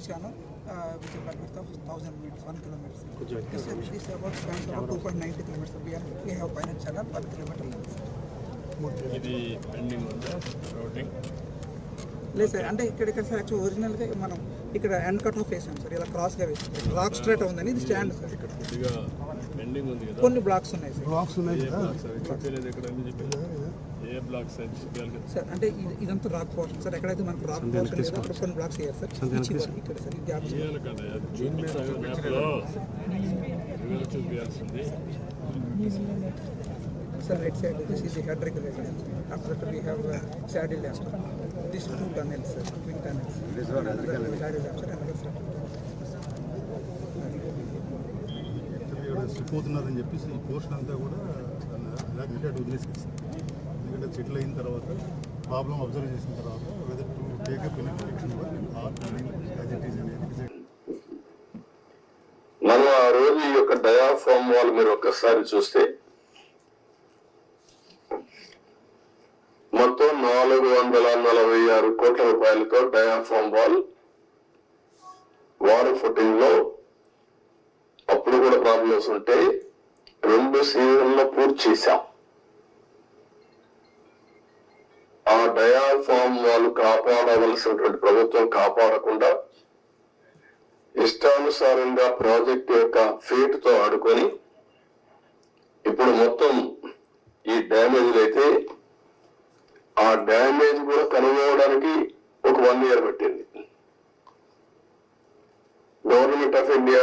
చూశాను with benefit of thousand metres one kilometres this this about spend of two point ninety kilometres bear we have పైన చాలా one kilometre లేదు sir అంటే ఇక్కడ ఇక్కడ sir actual ఒరిజినల్గా మనం ఇక్కడ ఎండ్ కట్ ఆఫ్ వేసాం సార్ ఇలా క్రాస్గా వేసాం. బ్లాక్ స్ట్రేట్ ఉందని ఇది స్టాండ్ సార్. ఇక్కడ కొన్ని బ్లాక్స్ ఉన్నాయి సార్. బ్లాక్స్ ఉన్నాయి సార్ ఇక్కడ ఏ బ్లాక్స్ సార్ అంటే ఇది ఇదంతా రాక్ పోర్షన్ సార్ ఎక్కడైతే మనకు రాక్ పోర్షన్ లేదో అక్కడ కొన్ని బ్లాక్స్ వేయాలి సార్ ఇక్కడ సార్ చేయాలి కదా మ్యాప్లో చూపించాల్సింది. sir, another sir. పోతున్నారని చెప్పేసి ఈ పోర్షన్ అంతా కూడా వదిలేసేస్తారు సెటిల్ అయిన తర్వాత ప్రాబ్లం అబ్జర్వ్ చేసిన తర్వాత whether to take up in protection or as it అనేది మనం ఆ రోజు ఈ యొక్క డయాఫామ్ వాళ్ళు మీరు ఒక్కసారి చూస్తే మొత్తం నాలుగు వందల నలభై ఆరు కోట్ల రూపాయలతో డయాఫామ్ వాల్ వాటర్ ఫుటింగ్లో అప్పుడు కూడా ప్రాబ్లమ్స్ ఉంటే రెండు సీజన్లో పూర్తి చేశాం. డయాల్ డయాఫామ్ వాళ్ళు కాపాడవలసినటువంటి ప్రభుత్వం కాపాడకుండా ఇష్టానుసారంగా ప్రాజెక్ట్ యొక్క ఫీట్తో ఆడుకొని ఇప్పుడు మొత్తం ఈ డ్యామేజ్ అయితే ఆ డ్యామేజ్ కూడా కనుగొనడానికి ఒక వన్ ఇయర్ పట్టింది. గవర్నమెంట్ ఆఫ్ ఇండియా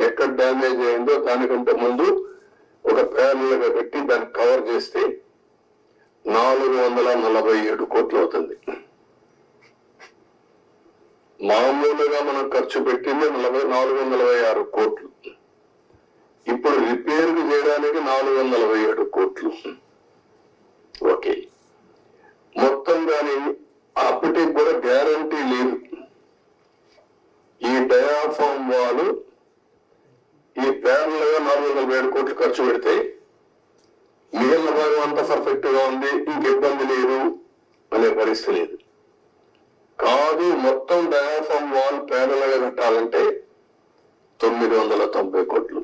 ఎక్కడ డ్యామేజ్ అయిందో దానికంటే ముందు ఒక ప్యానల్గా పెట్టి దాన్ని కవర్ చేస్తే నాలుగు వందల నలభై ఏడు కోట్లు అవుతుంది. మామూలుగా మనం ఖర్చు పెట్టింది నలభై నాలుగు వందల నలభై ఆరు కోట్లు. ఇప్పుడు రిపేర్ చేయడానికి నాలుగు వందల నలభై ఏడు కోట్లు. ఓకే. మొత్తం దాని అప్పటికి కూడా గ్యారంటీ లేదు. ఈ డయాఫామ్ వాళ్ళు ఈ ప్యారల్గా నాలుగు వందల వేల ఏడు కోట్లు ఖర్చు పెడితే మిగిలిన భాగం అంతా పర్ఫెక్ట్గా ఉంది ఇంక ఇబ్బంది లేదు అనే పరిస్థితి లేదు. కాదు మొత్తం డయాఫామ్ వాల్ ప్యారల్గా కట్టాలంటే తొమ్మిది వందల తొంభై కోట్లు.